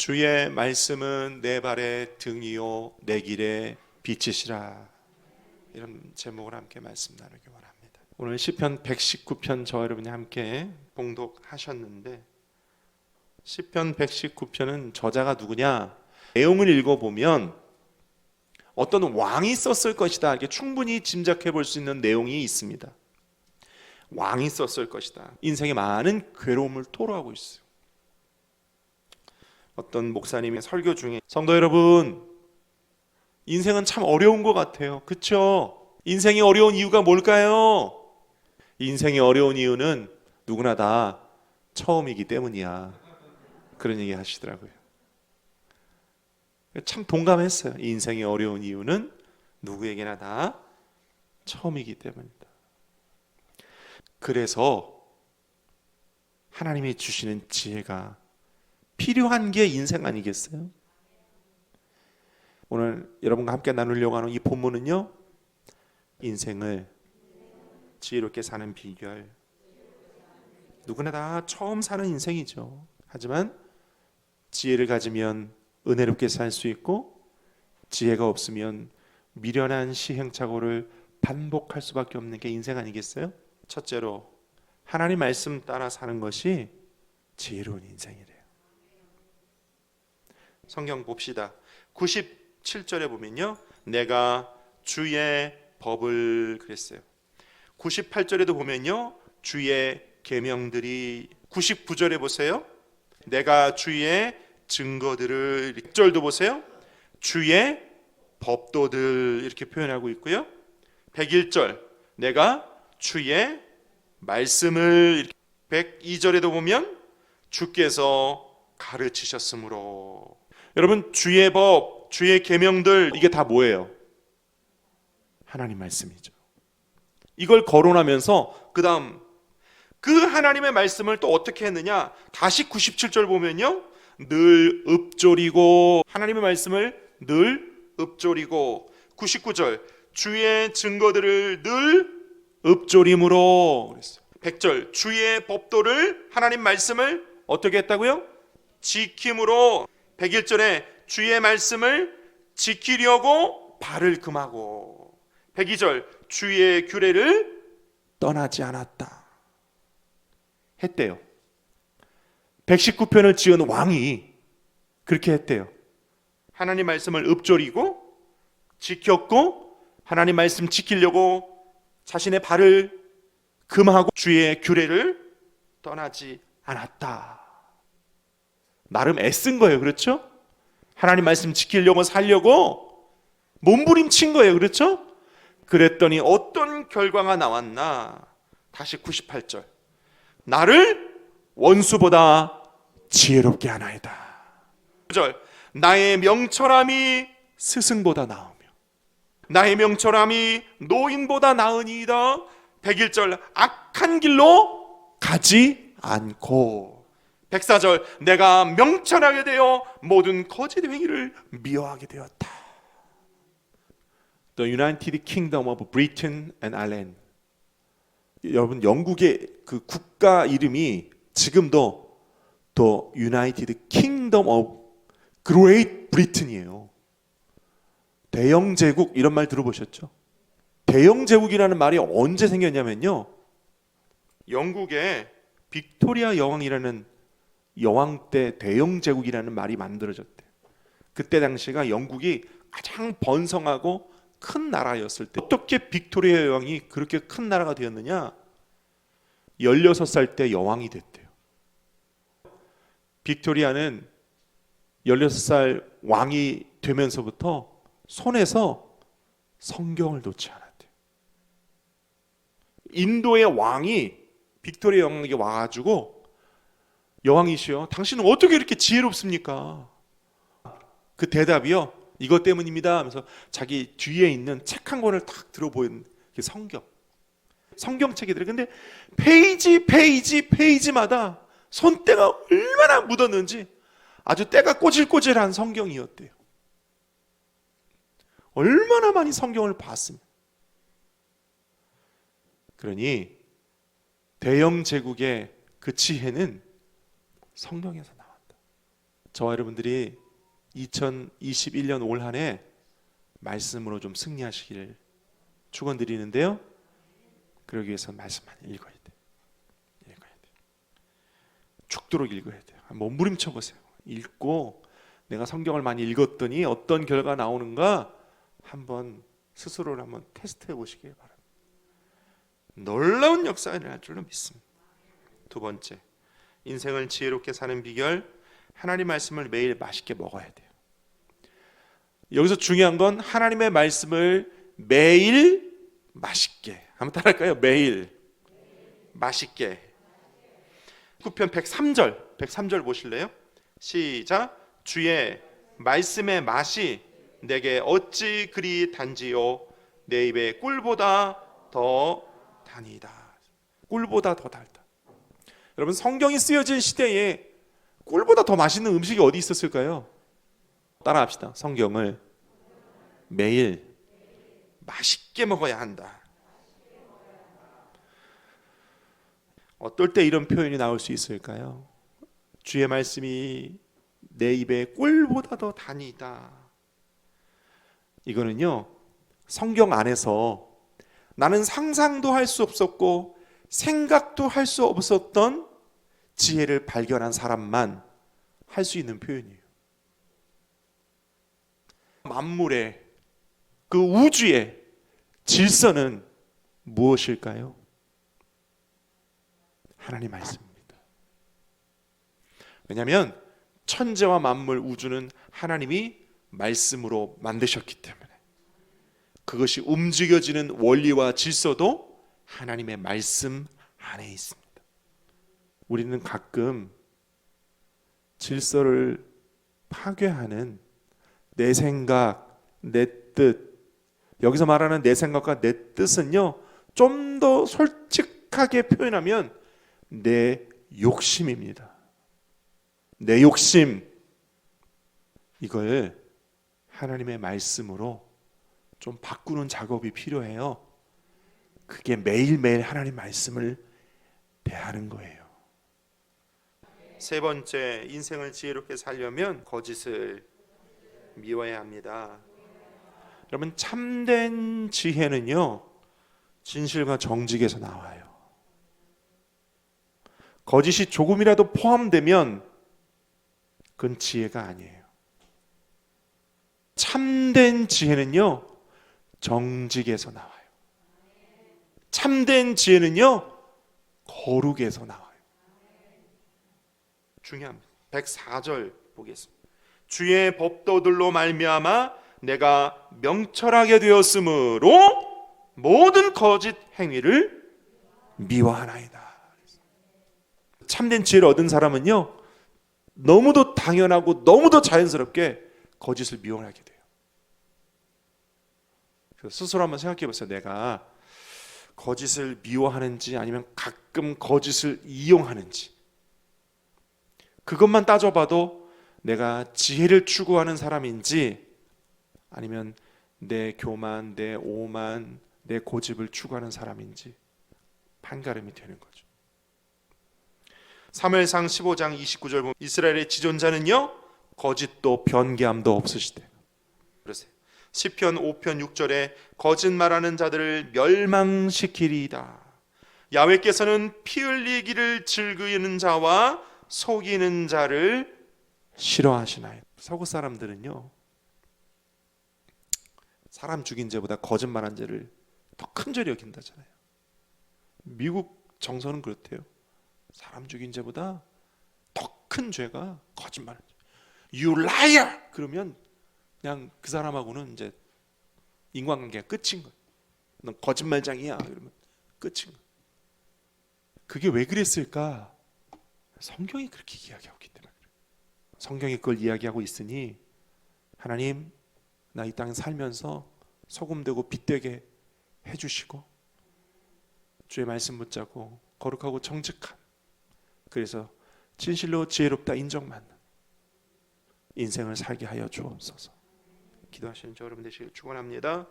주의 말씀은 내 발의 등이요 내 길의 빛이시라. 이런 제목을 함께 말씀 나누기 원합니다. 오늘 시편 119편 저 여러분이 함께 봉독하셨는데 시편 119편은 저자가 누구냐? 내용을 읽어 보면 어떤 왕이 썼을 것이다. 이렇게 충분히 짐작해 볼 수 있는 내용이 있습니다. 왕이 썼을 것이다. 인생에 많은 괴로움을 토로하고 있어요. 어떤 목사님의 설교 중에 성도 여러분 인생은 참 어려운 것 같아요. 그렇죠? 인생이 어려운 이유가 뭘까요? 인생이 어려운 이유는 누구나 다 처음이기 때문이야. 그런 얘기 하시더라고요. 참 동감했어요. 인생이 어려운 이유는 누구에게나 다 처음이기 때문이다. 그래서 하나님이 주시는 지혜가 필요한 게 인생 아니겠어요? 오늘 여러분과 함께 나누려고 하는 이 본문은요. 인생을 지혜롭게 사는 비결. 누구나 다 처음 사는 인생이죠. 하지만 지혜를 가지면 은혜롭게 살 수 있고 지혜가 없으면 미련한 시행착오를 반복할 수밖에 없는 게 인생 아니겠어요? 첫째로 하나님 말씀 따라 사는 것이 지혜로운 인생이래요. 성경 봅시다. 97절에 보면요. 내가 주의 법을 그랬어요. 98절에도 보면요. 주의 계명들이 99절에 보세요. 내가 주의 증거들을 1절도 보세요. 주의 법도들 이렇게 표현하고 있고요. 101절 내가 주의 말씀을 102절에도 보면 주께서 가르치셨으므로 여러분 주의 법, 주의 계명들 이게 다 뭐예요? 하나님 말씀이죠. 이걸 거론하면서 그다음 그 하나님의 말씀을 또 어떻게 했느냐? 다시 97절 보면요. 늘 읊조리고 하나님의 말씀을 늘 읊조리고 99절 주의 증거들을 늘 읊조림으로 그랬어요. 100절 주의 법도를 하나님 말씀을 어떻게 했다고요? 지킴으로 101절에 주의 말씀을 지키려고 발을 금하고 102절 주의 규례를 떠나지 않았다 했대요. 119편을 지은 왕이 그렇게 했대요. 하나님 말씀을 읊조리고 지켰고 하나님 말씀 지키려고 자신의 발을 금하고 주의 규례를 떠나지 않았다. 나름 애쓴 거예요. 그렇죠? 하나님 말씀 지키려고 살려고 몸부림친 거예요. 그렇죠? 그랬더니 어떤 결과가 나왔나? 다시 98절. 나를 원수보다 지혜롭게 하나이다. 9절. 나의 명철함이 스승보다 나으며 나의 명철함이 노인보다 나으니이다. 101절. 악한 길로 가지 않고 104절. 내가 명철하게 되어 모든 거짓 행위를 미워하게 되었다. The United Kingdom of Britain and Ireland. 여러분 영국의 그 국가 이름이 지금도 The United Kingdom of Great Britain이에요. 대영 제국 이런 말 들어보셨죠? 대영 제국이라는 말이 언제 생겼냐면요. 영국의 빅토리아 여왕이라는 여왕 때 대영 제국이라는 말이 만들어졌대. 그때 당시가 영국이 가장 번성하고 큰 나라였을 때 어떻게 빅토리아 여왕이 그렇게 큰 나라가 되었느냐? 16살 때 여왕이 됐대요. 빅토리아는 16살 왕이 되면서부터 손에서 성경을 놓지 않았대요. 인도의 왕이 빅토리아 여왕에게 와가지고 여왕이시여 당신은 어떻게 이렇게 지혜롭습니까? 그 대답이요. 이것 때문입니다 하면서 자기 뒤에 있는 책 한 권을 탁 들어보인 게 성경. 성경책이더래. 근데 페이지 페이지 페이지마다 손때가 얼마나 묻었는지 아주 때가 꼬질꼬질한 성경이었대요. 얼마나 많이 성경을 봤습니다. 그러니 대영 제국의 그 지혜는 성경에서 나왔다. 저와 여러분들이 2021년 올 한 해 말씀으로 좀 승리하시기를 축원드리는데요. 그러기 위해서 말씀 많이 읽어야 돼. 읽어야 돼. 죽도록 읽어야 돼요. 몸부림쳐 보세요. 읽고 내가 성경을 많이 읽었더니 어떤 결과 나오는가 한번 스스로를 한번 테스트해 보시길 바랍니다. 놀라운 역사가 일어날 줄로 믿습니다. 두 번째, 인생을 지혜롭게 사는 비결 하나님 말씀을 매일 맛있게 먹어야 돼요. 여기서 중요한 건 하나님의 말씀을 매일 맛있게 한번 따라할까요? 매일 맛있게 9편 103절 103절 보실래요? 시작 주의 말씀의 맛이 내게 어찌 그리 단지요 내 입에 꿀보다 더 다니다 꿀보다 더 달다 여러분 성경이 쓰여진 시대에 꿀보다 더 맛있는 음식이 어디 있었을까요? 따라합시다 성경을 매일 맛있게 먹어야 한다 어떨 때 이런 표현이 나올 수 있을까요? 주의 말씀이 내 입에 꿀보다 더 다니다. 이거는요, 성경 안에서 나는 상상도 할 수 없었고 생각도 할 수 없었던 지혜를 발견한 사람만 할 수 있는 표현이에요. 만물의 그 우주의 질서는 무엇일까요? 하나님 말씀입니다. 왜냐하면 천재와 만물 우주는 하나님이 말씀으로 만드셨기 때문에 그것이 움직여지는 원리와 질서도 하나님의 말씀 안에 있습니다. 우리는 가끔 질서를 파괴하는 내 생각, 내 뜻, 여기서 말하는 내 생각과 내 뜻은요, 좀 더 솔직하게 표현하면 내 욕심입니다. 내 욕심 이걸 하나님의 말씀으로 좀 바꾸는 작업이 필요해요. 그게 매일매일 하나님 말씀을 대하는 거예요. 세 번째, 인생을 지혜롭게 살려면 거짓을 미워야 합니다. 여러분 참된 지혜는요. 진실과 정직에서 나와요. 거짓이 조금이라도 포함되면 그건 지혜가 아니에요. 참된 지혜는요, 정직에서 나와요. 참된 지혜는요, 거룩에서 나와요. 중요합니다. 104절 보겠습니다. 주의 법도들로 말미암아 내가 명철하게 되었으므로 모든 거짓 행위를 미워하나이다. 참된 지혜를 얻은 사람은요 너무도 당연하고 너무도 자연스럽게 거짓을 미워하게 돼요. 그래서 스스로 한번 생각해 보세요. 내가 거짓을 미워하는지 아니면 가끔 거짓을 이용하는지 그것만 따져봐도 내가 지혜를 추구하는 사람인지 아니면 내 교만, 내 오만, 내 고집을 추구하는 사람인지 판가름이 되는 거죠. 사무엘상 15장 29절 보면 이스라엘의 지존자는요 거짓도 변개함도 없으시대. 그러세요. 시편 5편 6절에 거짓말하는 자들을 멸망시키리이다. 야훼께서는 피 흘리기를 즐기는 자와 속이는 자를 싫어하시나요? 서구 사람들은요 사람 죽인 죄보다 거짓말한 죄를 더 큰 죄로 여긴다잖아요. 미국 정서는 그렇대요. 사람 죽인 죄보다 더 큰 죄가 거짓말. You liar! 그러면 그냥 그 사람하고는 이제 인간관계가 끝인 거야. 넌 거짓말장이야. 그러면 끝인 거야. 그게 왜 그랬을까? 성경이 그렇게 이야기하고 있기 때문에 그래. 성경이 그걸 이야기하고 있으니 하나님 나 이 땅에 살면서 소금 되고 빛 되게 해 주시고 주의 말씀 붙잡고 거룩하고 정직한 그래서 진실로 지혜롭다 인정받는 인생을 살게 하여 주옵소서. 기도하시는 저 여러분 되시길 축원합니다.